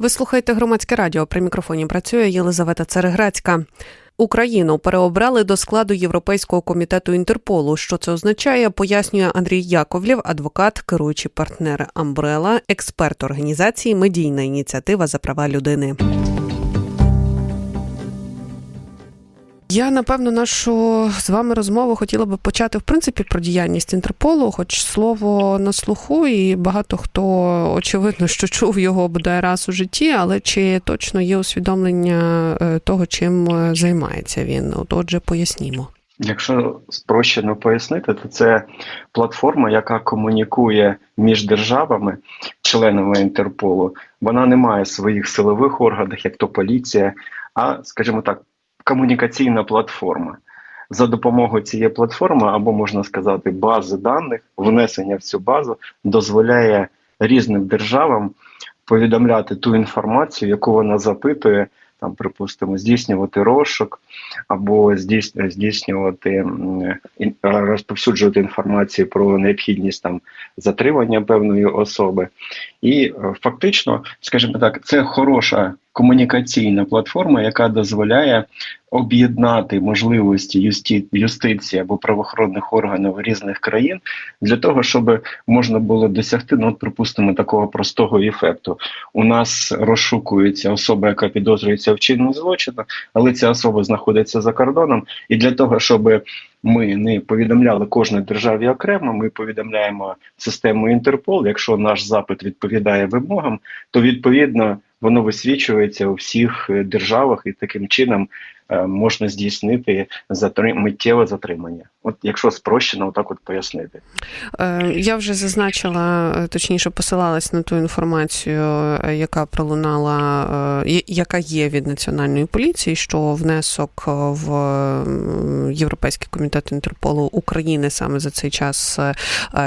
Ви слухаєте громадське радіо. При мікрофоні працює Єлизавета Цереграцька. Україну переобрали до складу Європейського комітету Інтерполу. Що це означає, пояснює Андрій Яковлєв, адвокат, керуючий партнер Амбрела, експерт організації Медійна ініціатива за права людини. Я напевно нашу з вами розмову хотіла би почати в принципі про діяльність Інтерполу, хоч слово на слуху, і багато хто очевидно, що чув його бодай раз у житті, але чи точно є усвідомлення е, того, чим е, займається він? От, отже, пояснімо. Якщо спрощено пояснити, то це платформа, яка комунікує між державами, членами Інтерполу. Вона не має своїх силових органів, як то поліція, а, скажімо так, комунікаційна платформа. За допомогою цієї платформи, або можна сказати, бази даних, внесення в цю базу дозволяє різним державам повідомляти ту інформацію, яку вона запитує, там, припустимо, здійснювати розшук, або здійснювати розповсюджувати інформацію про необхідність там затримання певної особи. І е, фактично, скажімо так, це хороша комунікаційна платформа, яка дозволяє об'єднати можливості юсті... юстиції або правоохоронних органів різних країн для того, щоб можна було досягти, ну, припустимо, такого простого ефекту. У нас розшукується особа, яка підозрюється в вчиненні злочину, але ця особа знаходиться за кордоном, і для того, щоб ми не повідомляли кожній державі окремо, ми повідомляємо систему Інтерпол. Якщо наш запит відповідає вимогам, то відповідно воно висвічується у всіх е, державах, і таким чином е, можна здійснити затрим... миттєве затримання. От якщо спрощено, отак от пояснити. Е, Я вже зазначила, е, точніше посилалась на ту інформацію, е, яка пролунала, яка є від національної поліції, що внесок в Європейський комітет Інтерполу України саме за цей час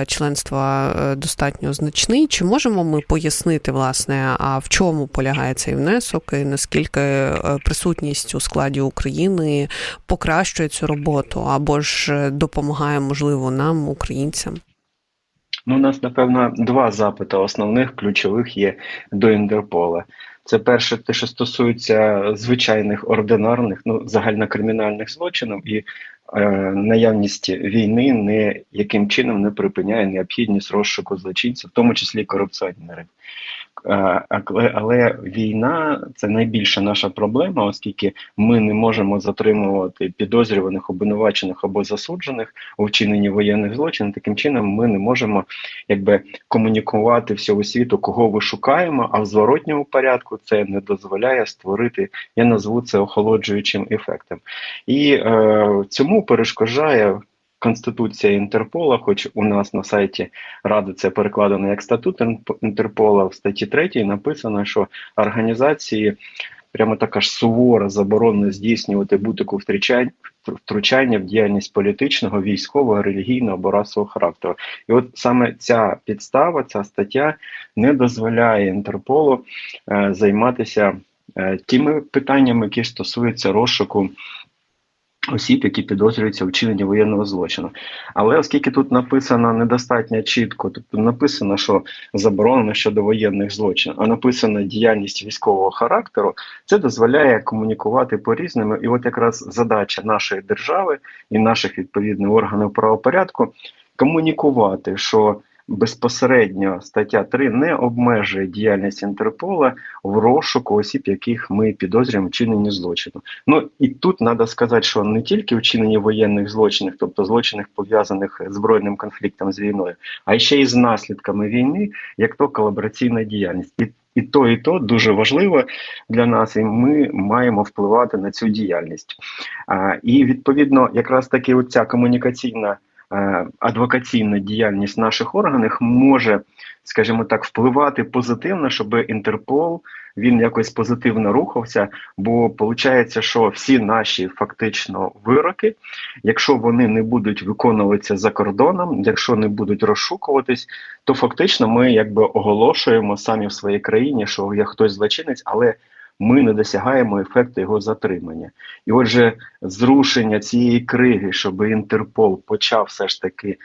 членства достатньо значний. Чи можемо ми пояснити, власне, а в чому полягає цей внесок і наскільки присутність у складі України покращує цю роботу або ж допомагає, можливо, нам, українцям? Ну, у нас, напевно, два запити основних ключових є до Інтерпола. Це перше, те, що стосується звичайних ординарних, ну загальнокримінальних злочинів, і наявність війни не яким чином не припиняє необхідність розшуку злочинців, в тому числі корупціонерів. Е, Але, але війна це найбільша наша проблема, оскільки ми не можемо затримувати підозрюваних, обвинувачених або засуджених у вчиненні воєнних злочинів. Таким чином, ми не можемо якби комунікувати всьому світу, кого ви шукаємо, а в зворотньому порядку це не дозволяє створити, я назву це охолоджуючим ефектом. І е, цьому перешкоджає. Конституція Інтерпола, хоч у нас на сайті Ради це перекладено як статут Інтерпола в статті 3 написано, що організації прямо така ж сувора заборона здійснювати будь-яку втручання в діяльність політичного, військового, релігійного або расового характеру. І от саме ця підстава, ця стаття не дозволяє Інтерполу е, займатися е, тими питаннями, які стосуються розшуку осіб, які підозрюються у вчиненні воєнного злочину. Але оскільки тут написано недостатньо чітко, тобто написано, що заборонено щодо воєнних злочинів, а написано діяльність військового характеру, це дозволяє комунікувати по різному. І от якраз задача нашої держави і наших відповідних органів правопорядку комунікувати, що безпосередньо стаття 3 не обмежує діяльність Інтерпола в розшуку осіб, яких ми підозрюємо в вчиненні злочину. Ну і тут треба сказати, що не тільки вчинені воєнних злочинів, тобто злочинів пов'язаних з збройним конфліктом з війною, а ще й з наслідками війни, як то колабораційна діяльність. І і то, і то дуже важливо для нас, і ми маємо впливати на цю діяльність. А, і відповідно, якраз таки оця комунікаційна адвокаційна діяльність наших органів може, скажімо так, впливати позитивно, щоб Інтерпол він якось позитивно рухався. Бо виходить, що всі наші фактично вироки, якщо вони не будуть виконуватися за кордоном, якщо не будуть розшукуватись, то фактично ми якби оголошуємо самі в своїй країні, що є хтось злочинець, але ми не досягаємо ефекту його затримання. І отже, зрушення цієї криги, щоб Інтерпол почав все ж таки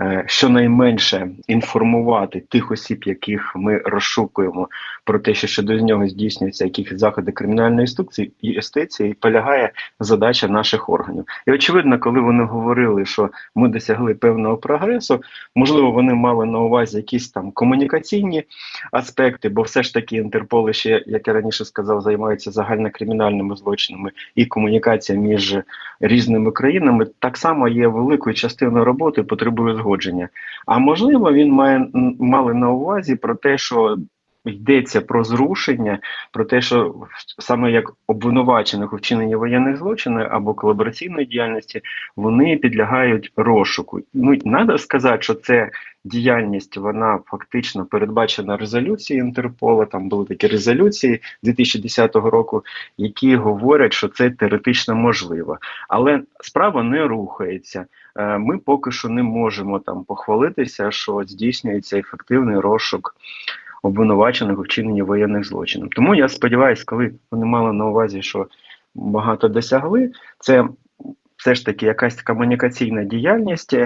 е, щонайменше інформувати тих осіб, яких ми розшукуємо про те, що щодо нього здійснюються якісь заходи кримінальної інструкції і юстиції, полягає задача наших органів. І очевидно, коли вони говорили, що ми досягли певного прогресу, можливо, вони мали на увазі якісь там комунікаційні аспекти, бо все ж таки Інтерпол ще, як я раніше сказав, займається загальнокримінальними злочинами і комунікація між різними країнами так само є великою частиною роботи, потребує згодження. А можливо, він має мали на увазі про те, що йдеться про зрушення, про те, що саме як обвинувачених у вчиненні воєнних злочинів або колабораційної діяльності вони підлягають розшуку. Ну треба сказати, що це діяльність вона фактично передбачена резолюцією Інтерпола. Там були такі резолюції 2010 року, які говорять, що це теоретично можливо, але справа не рухається. Е, Ми поки що не можемо там похвалитися, що здійснюється ефективний розшук обвинувачених у вчиненні воєнних злочинів. Тому я сподіваюся, коли вони мали на увазі, що багато досягли, це все ж таки якась комунікаційна діяльність.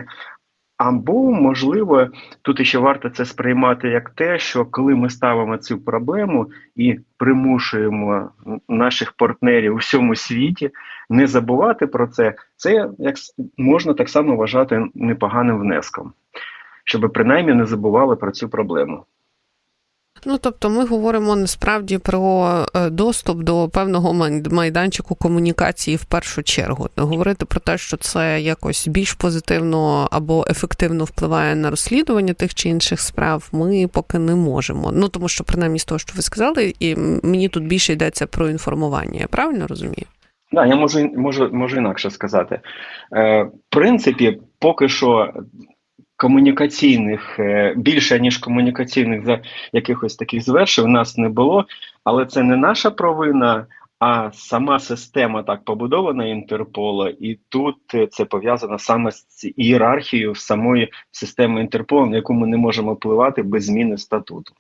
Або, можливо, тут ще варто це сприймати як те, що коли ми ставимо цю проблему і примушуємо наших партнерів у всьому світі не забувати про це, це як можна так само вважати непоганим внеском, щоб принаймні не забували про цю проблему. Ну, тобто, ми говоримо насправді про е, доступ до певного майданчику комунікації в першу чергу. Говорити про те, що це якось більш позитивно або ефективно впливає на розслідування тих чи інших справ, ми поки не можемо. Ну тому що, принаймні, з того, що ви сказали, і мені тут більше йдеться про інформування. Я правильно розумію? Да, я можу можу, можу інакше сказати. Е, В принципі, поки що комунікаційних більше ніж комунікаційних за якихось таких звершень у нас не було, але це не наша провина. А сама система так побудована Інтерпола, і тут це пов'язано саме з ієрархією самої системи Інтерполу, на яку ми не можемо впливати без зміни статуту.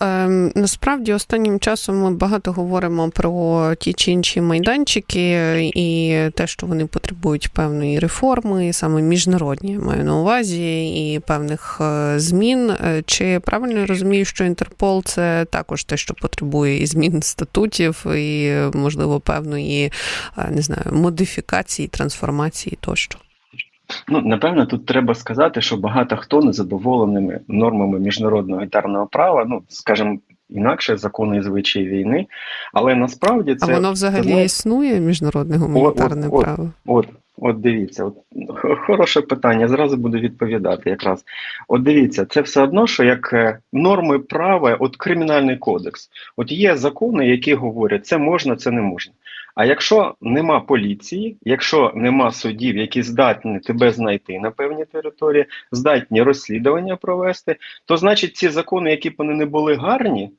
Ем, насправді останнім часом ми багато говоримо про ті чи інші майданчики і те, що вони потребують певної реформи, саме міжнародні маю на увазі, і певних змін. Чи правильно я розумію, що Інтерпол це також те, що потребує і змін статутів, і можливо певної не знаю модифікації, трансформації тощо? Ну, напевно, тут треба сказати, що багато хто не задоволеними нормами міжнародного гуманітарного права, ну скажімо, інакше закони і звичаї війни, але насправді це а воно взагалі це, існує міжнародне гуманітарне от, право. От, от, от дивіться, от хороше питання. Зразу буду відповідати. Якраз от дивіться, це все одно, що як норми права, от кримінальний кодекс. От є закони, які говорять, це можна, це не можна. А якщо нема поліції, якщо нема судів, які здатні тебе знайти на певній території, здатні розслідування провести, то значить ці закони, які б вони не були гарні,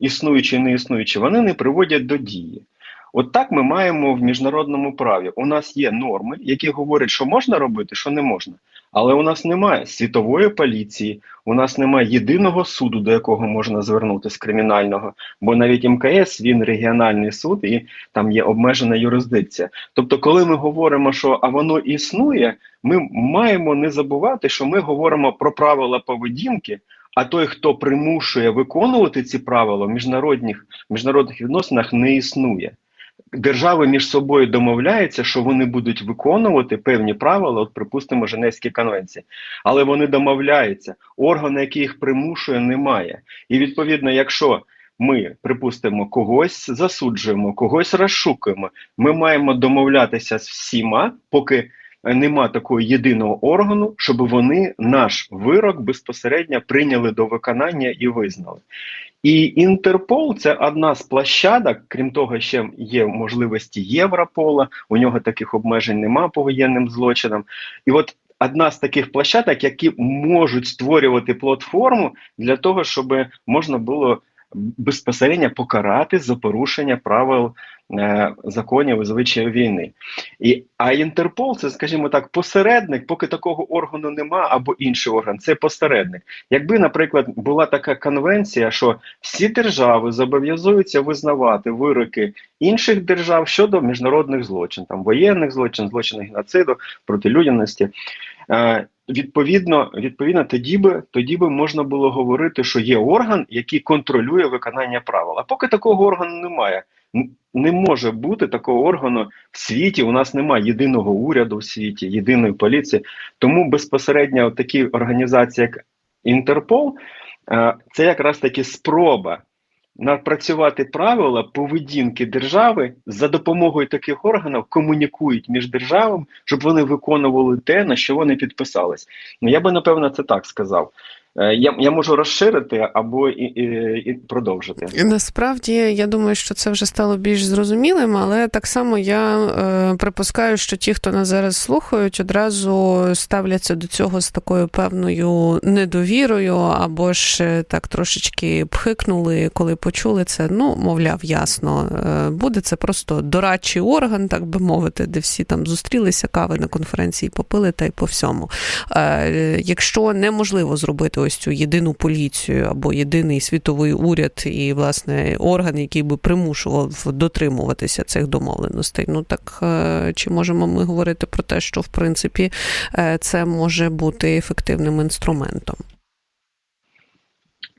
існуючі, не існуючі, вони не приводять до дії. От так ми маємо в міжнародному праві. У нас є норми, які говорять, що можна робити, що не можна. Але у нас немає світової поліції, у нас немає єдиного суду, до якого можна звернутися кримінального, бо навіть МКС він регіональний суд і там є обмежена юрисдикція. Тобто, коли ми говоримо, що а воно існує, ми маємо не забувати, що ми говоримо про правила поведінки. А той, хто примушує виконувати ці правила в міжнародних міжнародних відносинах, не існує держави між собою домовляються, що вони будуть виконувати певні правила, от припустимо, Женевські конвенції, але вони домовляються. Органу, який їх примушує, немає. І відповідно, якщо ми припустимо когось засуджуємо, когось розшукуємо, ми маємо домовлятися з всіма, поки. Нема такого єдиного органу, щоб вони наш вирок безпосередньо прийняли до виконання і визнали. І Інтерпол це одна з площадок, крім того, ще є можливості Європола. У нього таких обмежень нема по воєнним злочинам. І от одна з таких площадок, які можуть створювати платформу для того, щоб можна було безпосередньо покарати за порушення правил е, законів і звичаїв війни. І, а Інтерпол це, скажімо так, посередник, поки такого органу нема, або інший орган, це посередник. Якби, наприклад, була така конвенція, що всі держави зобов'язуються визнавати вироки інших держав щодо міжнародних злочин, там воєнних злочин, злочинів геноциду, протилюдяності. Е, Відповідно, відповідно, тоді би тоді би можна було говорити, що є орган, який контролює виконання правил. А поки такого органу немає, не може бути такого органу в світі. У нас немає єдиного уряду в світі, єдиної поліції. Тому безпосередньо такі організації, як Інтерпол, е, це якраз таки спроба напрацювати правила поведінки держави за допомогою таких органів комунікують між державами, щоб вони виконували те, на що вони підписались. Ну я би напевно це так сказав. Е, Я, я можу розширити або і, і, і продовжити. Насправді я думаю, що це вже стало більш зрозумілим, але так само я е, припускаю, що ті, хто нас зараз слухають, одразу ставляться до цього з такою певною недовірою, або ж е, так трошечки пхикнули, коли почули це. Ну, мовляв, ясно, е, буде це просто дорадчий орган, так би мовити, де всі там зустрілися, кави на конференції попили та й по всьому. Е, Якщо неможливо зробити ось цю єдину поліцію або єдиний світовий уряд і власне орган, який би примушував дотримуватися цих домовленостей, ну так е, чи можемо ми говорити про те, що в принципі е, це може бути ефективним інструментом?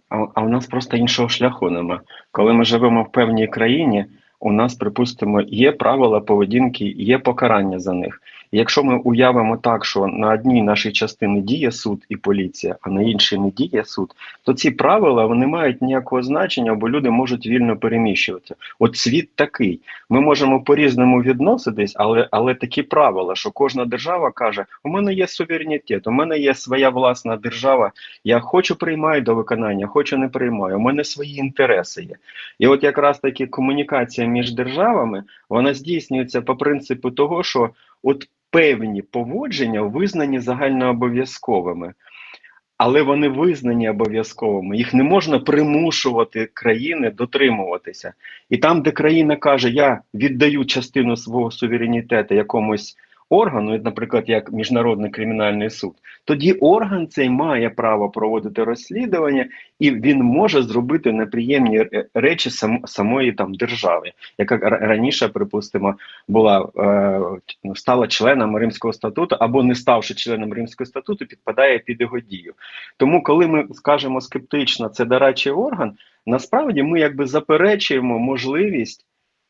А, а у нас просто іншого шляху нема. Коли ми живемо в певній країні, у нас, припустимо, є правила поведінки, є покарання за них. Якщо ми уявимо так, що на одній нашій частині діє суд і поліція, а на іншій не діє суд, то ці правила вони мають ніякого значення, бо люди можуть вільно переміщуватися. От світ такий. Ми можемо по-різному відноситись, але, але такі правила, що кожна держава каже: у мене є суверенітет, у мене є своя власна держава. Я хочу приймаю до виконання, хочу не приймаю. У мене свої інтереси є. І от якраз таки комунікація між державами вона здійснюється по принципу того, що от певні поводження визнані загальнообов'язковими. Але вони визнані обов'язковими. Їх не можна примушувати країни дотримуватися. І там, де країна каже, я віддаю частину свого суверенітету якомусь органу, наприклад, як Міжнародний кримінальний суд, тоді орган цей має право проводити розслідування, і він може зробити неприємні речі сам, самої там держави, яка раніше, припустимо, була е, стала членом Римського статуту або не ставши членом Римського статуту, підпадає під його дію. Тому, коли ми скажемо скептично, це дорадчий орган, насправді ми якби заперечуємо можливість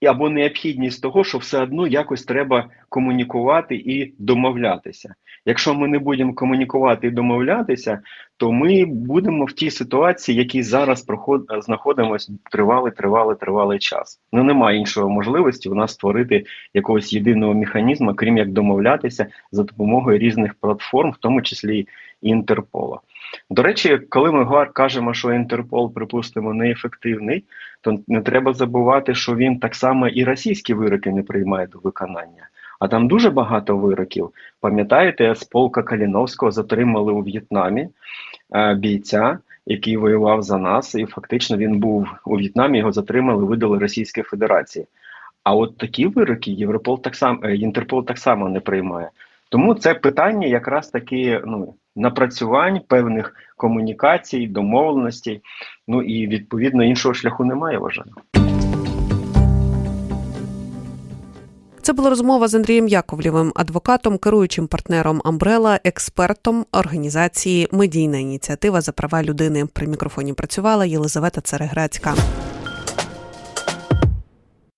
або необхідність того, що все одно якось треба комунікувати і домовлятися. Якщо ми не будемо комунікувати і домовлятися, то ми будемо в тій ситуації, в якій зараз проход... знаходимося тривалий, тривалий, тривалий час. Ну немає іншої можливості у нас створити якогось єдиного механізму, крім як домовлятися за допомогою різних платформ, в тому числі і Інтерпола. До речі, коли ми кажемо, що Інтерпол, припустимо, неефективний, то не треба забувати, що він так само і російські вироки не приймає до виконання. А там дуже багато вироків. Пам'ятаєте, з полка Каліновського затримали у В'єтнамі е, бійця, який воював за нас, і фактично він був у В'єтнамі, його затримали, видали Російській Федерації. А от такі вироки Європол так само е, Інтерпол так само не приймає. Тому це питання якраз таки ну, напрацювань, певних комунікацій, домовленостей. Ну і відповідно іншого шляху немає, вважаю. Це була розмова з Андрієм Яковлєвим, адвокатом, керуючим партнером Амбрела, експертом організації Медійна ініціатива за права людини. При мікрофоні працювала Єлизавета Цареграцька.